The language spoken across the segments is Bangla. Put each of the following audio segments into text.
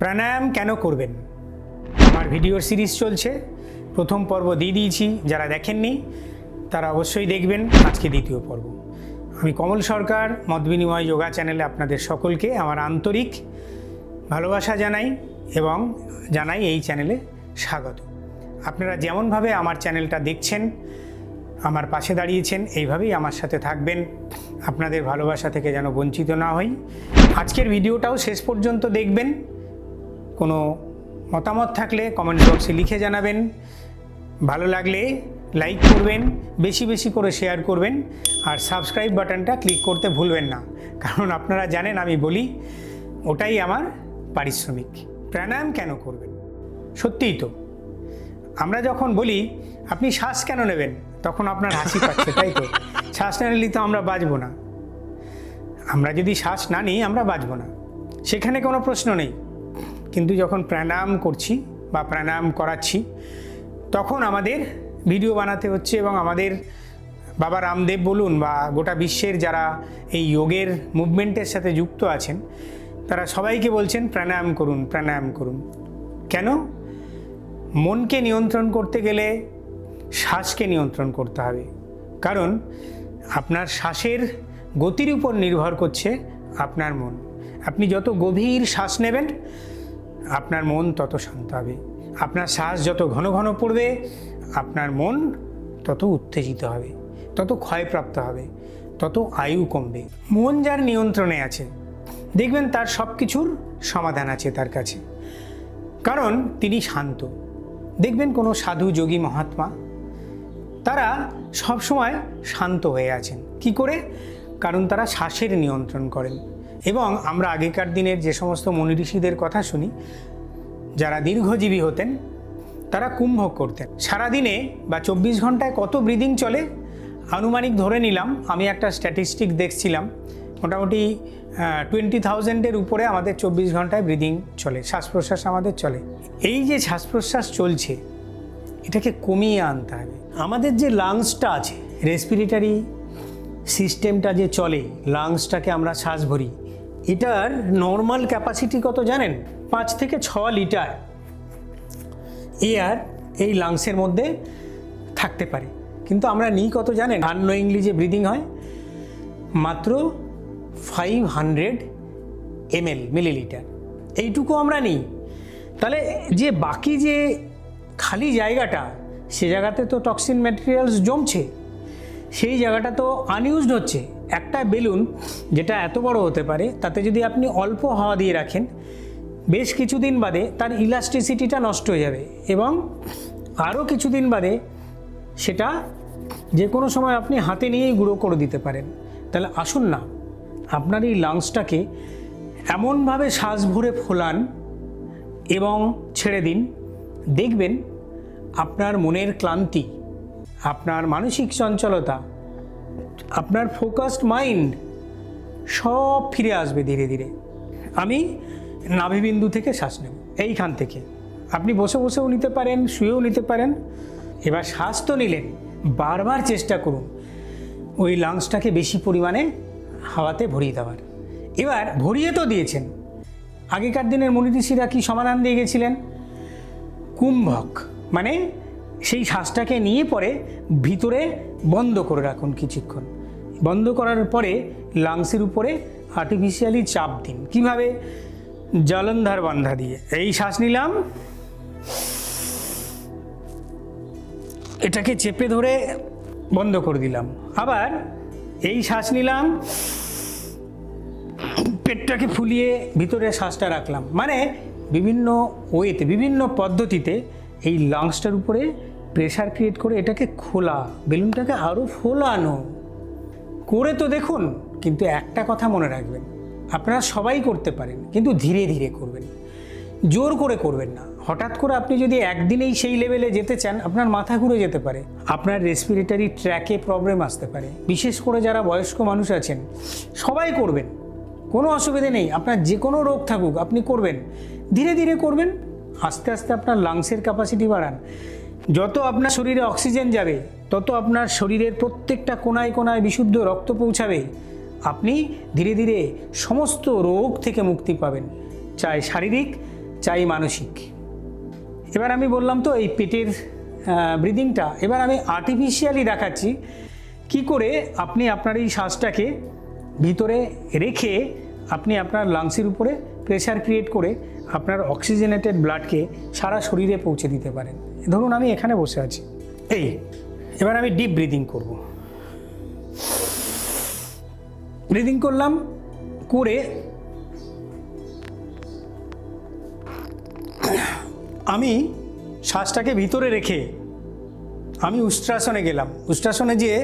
প্রাণায়াম কেন করবেন? আমার ভিডিওর সিরিজ চলছে। প্রথম পর্ব দিয়ে দিয়েছি, যারা দেখেননি, তারা অবশ্যই দেখবেন। আজকে দ্বিতীয় পর্ব। আমি কমল সরকার, মত বিনিময় যোগা চ্যানেলে আপনাদের সকলকে আমার আন্তরিক ভালোবাসা জানাই এবং জানাই এই চ্যানেলে স্বাগত। আপনারা যেমনভাবে আমার চ্যানেলটা দেখছেন, আমার পাশে দাঁড়িয়েছেন, এইভাবেই আমার সাথে থাকবেন। আপনাদের ভালোবাসা থেকে যেন বঞ্চিত না হই। আজকের ভিডিওটাও শেষ পর্যন্ত দেখবেন। কোনো মতামত থাকলে কমেন্ট বক্সে লিখে জানাবেন। ভালো লাগলে লাইক করবেন, বেশি বেশি করে শেয়ার করবেন, আর সাবস্ক্রাইব বাটনটা ক্লিক করতে ভুলবেন না। কারণ আপনারা জানেন, আমি বলি, ওটাই আমার পারিশ্রমিক। প্রাণায়াম কেন করবেন? সত্যিই তো। আমরা যখন বলি, আপনি শ্বাস কেন নেবেন? তখন আপনার হাসি পাচ্ছে, তাই তো? শ্বাস না নিলে তো আমরা বাঁচবো না। আমরা যদি শ্বাস না নিই, আমরা বাঁচবো না। সেখানে কোনো প্রশ্ন নেই। কিন্তু যখন প্রাণায়াম করছি বা প্রাণায়াম করাচ্ছি, তখন আমাদের ভিডিও বানাতে হচ্ছে এবং আমাদের বাবা রামদেব বলুন বা গোটা বিশ্বের যারা এই যোগের মুভমেন্টের সাথে যুক্ত আছেন, তারা সবাইকে বলছেন প্রাণায়াম করুন প্রাণায়াম করুন। কেন? মনকে নিয়ন্ত্রণ করতে গেলে শ্বাসকে নিয়ন্ত্রণ করতে হবে। কারণ আপনার শ্বাসের গতির উপর নির্ভর করছে আপনার মন। আপনি যত গভীর শ্বাস নেবেন আপনার মন তত শান্ত হবে। আপনার শ্বাস যত ঘন ঘন পড়বে, আপনার মন তত উত্তেজিত হবে, তত ক্ষয়প্রাপ্ত হবে, তত আয়ু কমবে। মন যার নিয়ন্ত্রণে আছে, দেখবেন তার সব কিছুর সমাধান আছে তার কাছে। কারণ তিনি শান্ত। দেখবেন কোনো সাধু যোগী মহাত্মা, তারা সবসময় শান্ত হয়ে আছেন। কি করে? কারণ তারা শ্বাসের নিয়ন্ত্রণ করেন। এবং আমরা আগেকার দিনের যে সমস্ত মনি ঋষিদের কথা শুনি, যারা দীর্ঘজীবী হতেন, তারা কুম্ভ করতেন। সারাদিনে বা চব্বিশ ঘন্টায় কত ব্রিদিং চলে? আনুমানিক ধরে নিলাম, আমি একটা স্ট্যাটিস্টিক দেখছিলাম, মোটামুটি টোয়েন্টি থাউজেন্ডের উপরে আমাদের চব্বিশ ঘন্টায় ব্রিদিং চলে শ্বাস প্রশ্বাস আমাদের চলে। এই যে শ্বাস প্রশ্বাস চলছে, এটাকে কমিয়ে আনতে হবে। আমাদের যে লাংসটা আছে রেসপিরেটারি সিস্টেমটা যে চলে লাংসটাকে আমরা শ্বাস ভরি এটার নর্মাল ক্যাপাসিটি কত জানেন? পাঁচ থেকে ছ লিটার এয়ার এই লাংসের মধ্যে থাকতে পারে। কিন্তু আমরা নিই কত জানেন? আননোয়িংলি যে ব্রিদিং হয় মাত্র ফাইভ হান্ড্রেড এমএল মিলিলিটার এইটুকু আমরা নিই। তাহলে যে বাকি যে খালি জায়গাটা, সে জায়গাতে তো টক্সিন ম্যাটেরিয়ালস জমছে। সেই জায়গাটা তো আনইউজড হচ্ছে। একটা বেলুন যেটা এত বড় হতে পারে, তাতে যদি আপনি অল্প হাওয়া দিয়ে রাখেন, বেশ কিছুদিন বাদে তার ইলাস্টিসিটিটা নষ্ট হয়ে যাবে এবং আরও কিছুদিন বাদে সেটা যে কোনো সময় আপনি হাতে নিয়েই গুঁড়ো করে দিতে পারেন। তাহলে আসুন না, আপনার এই লাংসটাকে এমনভাবে শ্বাস ভরে ফোলান এবং ছেড়ে দিন। দেখবেন আপনার মনের ক্লান্তি আপনার মানসিক চঞ্চলতা, আপনার ফোকাসড মাইন্ড সব ফিরে আসবে ধীরে ধীরে। আমি নাভিবিন্দু থেকে শ্বাস নেব, এইখান থেকে। আপনি বসে বসেও নিতে পারেন, শুয়েও নিতে পারেন। এবার শ্বাস তো নিলেন, বারবার চেষ্টা করুন। ওই লাংসটাকে বেশি পরিমাণে হাওয়াতে ভরিয়ে দেওয়ার। এবার ভরিয়ে তো দিয়েছেন। আগেকার দিনের মনি ঋষিরা কি সমাধান দিয়ে গেছিলেন? কুম্ভক মানে সেই শ্বাসটাকে নিয়ে পরে ভিতরে বন্ধ করে রাখুন কিছুক্ষণ। বন্ধ করার পরে লাংসের উপরে আর্টিফিশিয়ালি চাপ দিন। কীভাবে? জলন্ধার বান্ধা দিয়ে। এই শ্বাস নিলাম। এটাকে চেপে ধরে বন্ধ করে দিলাম। আবার এই শ্বাস নিলাম। পেটটাকে ফুলিয়ে ভিতরে শ্বাসটা রাখলাম। মানে বিভিন্ন ওয়েতে বিভিন্ন পদ্ধতিতে এই লাংসটার উপরে প্রেশার ক্রিয়েট করে এটাকে খোলা, বেলুনটাকে আরও ফোলানো। করে তো দেখুন, কিন্তু একটা কথা মনে রাখবেন, আপনারা সবাই করতে পারেন, কিন্তু ধীরে ধীরে করবেন। জোর করে করবেন না। হঠাৎ করে আপনি যদি একদিনেই সেই লেভেলে যেতে চান, আপনার মাথা ঘুরে যেতে পারে। আপনার রেসপিরেটারি ট্র্যাকে প্রবলেম আসতে পারে। বিশেষ করে যারা বয়স্ক মানুষ আছেন, সবাই করবেন। কোনো অসুবিধে নেই, আপনার যে কোনো রোগ থাকুক, আপনি করবেন। ধীরে ধীরে করবেন, আস্তে আস্তে আপনার লাংসের ক্যাপাসিটি বাড়ান। যত আপনার শরীরে অক্সিজেন যাবে, তত আপনার শরীরের প্রত্যেকটা কোনায় কোনায় বিশুদ্ধ রক্ত পৌঁছাবে। আপনি ধীরে ধীরে সমস্ত রোগ থেকে মুক্তি পাবেন। চাই শারীরিক, চাই মানসিক। এবার আমি বললাম তো এই পেটের ব্রিদিংটা এবার আমি আর্টিফিশিয়ালি দেখাচ্ছি কি করে আপনি আপনার এই শ্বাসটাকে ভিতরে রেখে আপনি আপনার লাংসের উপরে প্রেশার ক্রিয়েট করে আপনার অক্সিজেনেটেড ব্লাডকে সারা শরীরে পৌঁছে দিতে পারেন। ধরুন আমি এখানে বসে আছি। এই, এবার আমি ডিপ ব্রিদিং করব। ব্রিদিং করলাম, করে আমি শ্বাসটাকে ভিতরে রেখে আমি উষ্ট্রাসনে গেলাম। উষ্ট্রাসনে যেয়ে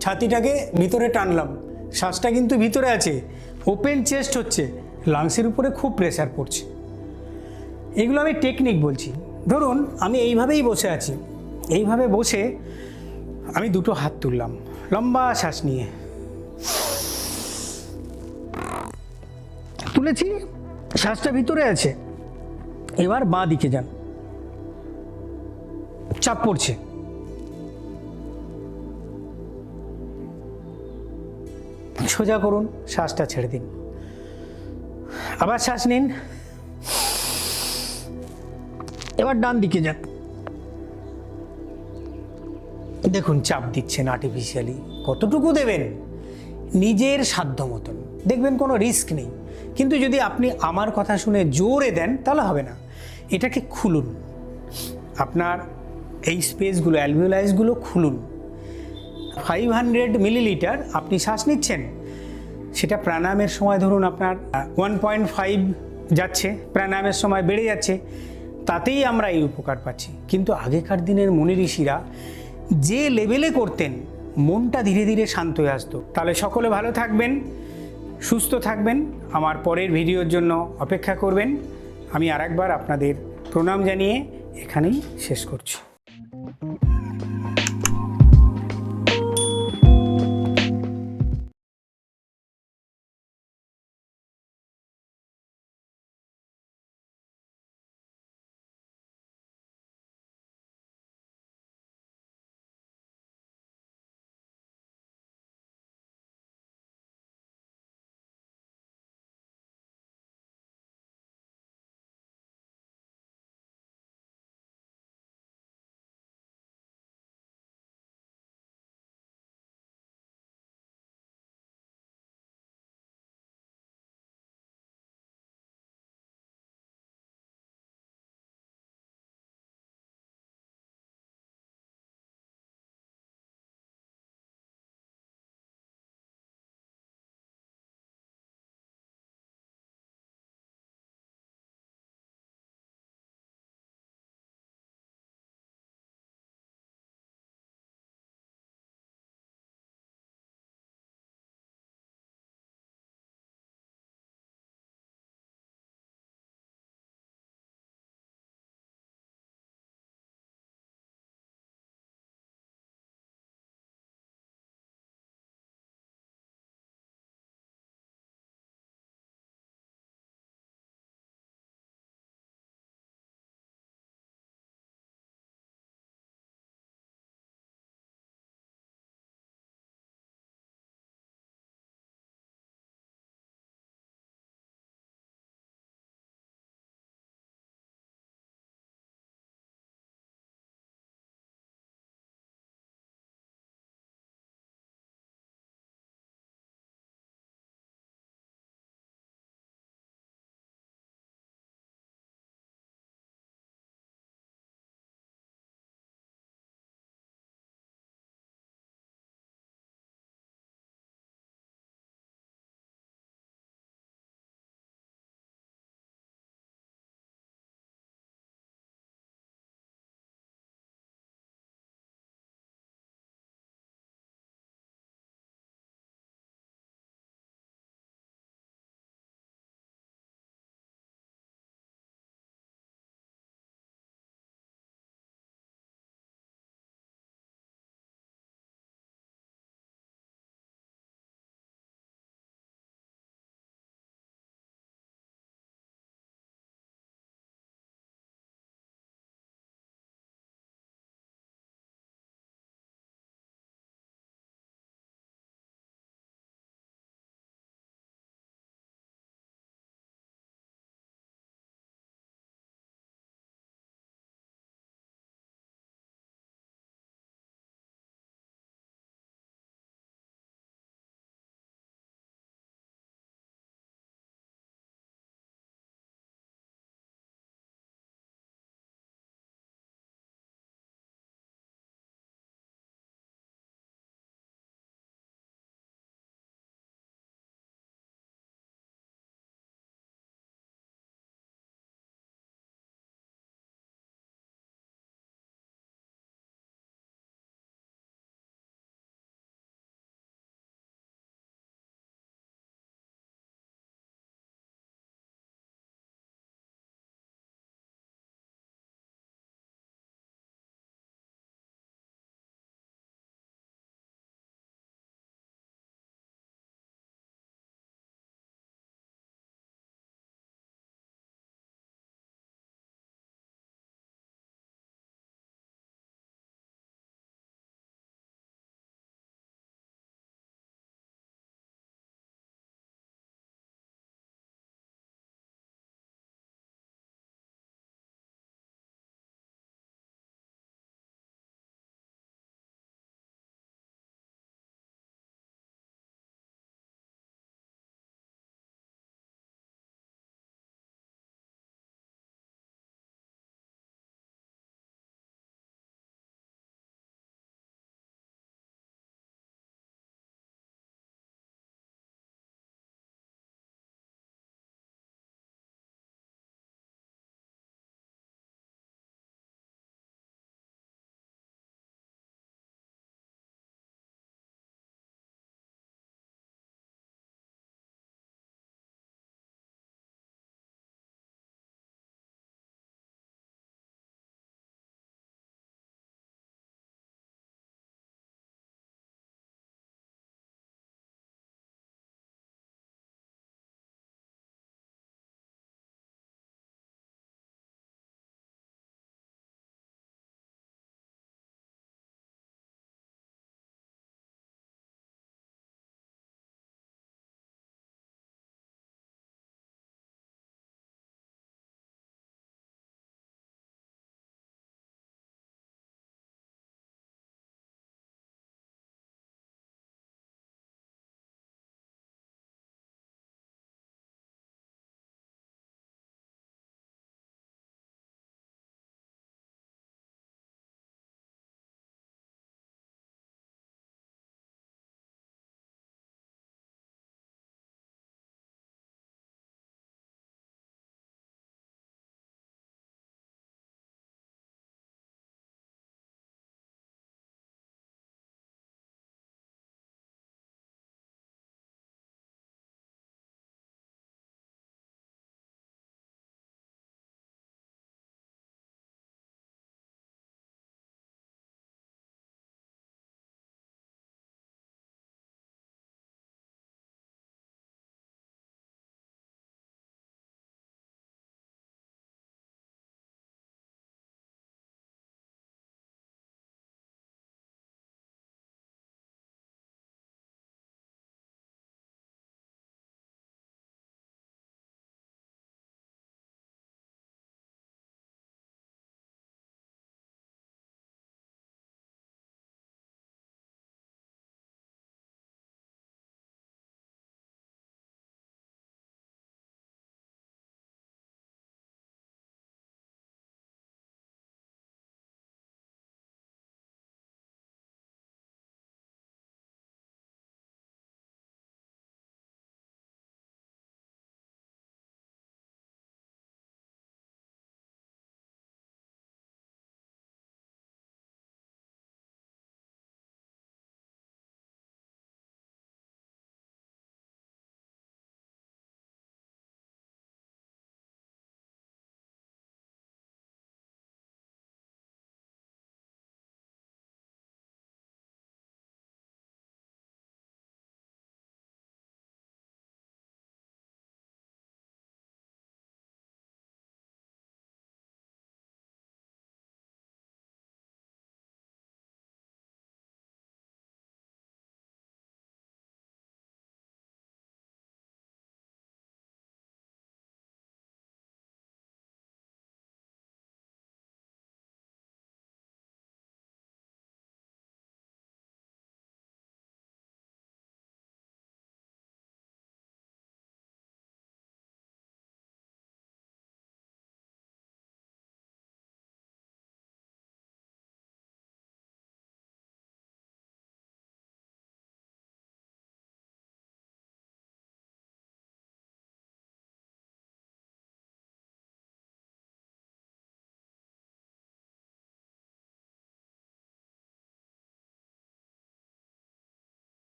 ছাতিটাকে ভিতরে টানলাম। শ্বাসটা কিন্তু ভিতরে আছে। ওপেন চেস্ট হচ্ছে। লাংসের উপরে খুব প্রেশার পড়ছে। এগুলো আমি টেকনিক বলছি। ধরুন, আমি এইভাবেই বসে আছি। এইভাবে বসে আমি দুটো হাত তুললাম, লম্বা শ্বাস নিয়ে। তুলেছি, শ্বাসটা ভিতরে আছে। এবার বাঁ দিকে যান। চাপ পড়ছে। সোজা করুন, শ্বাসটা ছেড়ে দিন। আবার শ্বাস নিন। এবার ডান দিকে যান। দেখুন, চাপ দিচ্ছেন আর্টিফিশিয়ালি কতটুকু দেবেন? নিজের সাধ্য মতন। দেখবেন কোনো রিস্ক নেই। কিন্তু যদি আপনি আমার কথা শুনে জোরে দেন, তাহলে হবে না। এটাকে খুলুন। আপনার এই স্পেসগুলো অ্যালভিওলাইজগুলো খুলুন। ফাইভ হান্ড্রেড মিলিলিটার আপনি শ্বাস নিচ্ছেন। সেটা প্রাণায়ামের সময় ধরুন আপনার ওয়ান পয়েন্ট ফাইভ যাচ্ছে, প্রাণায়ামের সময় বেড়ে যাচ্ছে, তাতেই আমরা এই উপকার পাচ্ছি। কিন্তু আগেকার দিনের মুনি ঋষিরা যে লেভেলে করতেন, মনটা ধীরে ধীরে শান্ত হয়ে আসতো। তাহলে সকলে ভালো থাকবেন, সুস্থ থাকবেন। আমার পরের ভিডিওর জন্য অপেক্ষা করবেন। আমি আরেকবার আপনাদের প্রণাম জানিয়ে এখানেই শেষ করছি।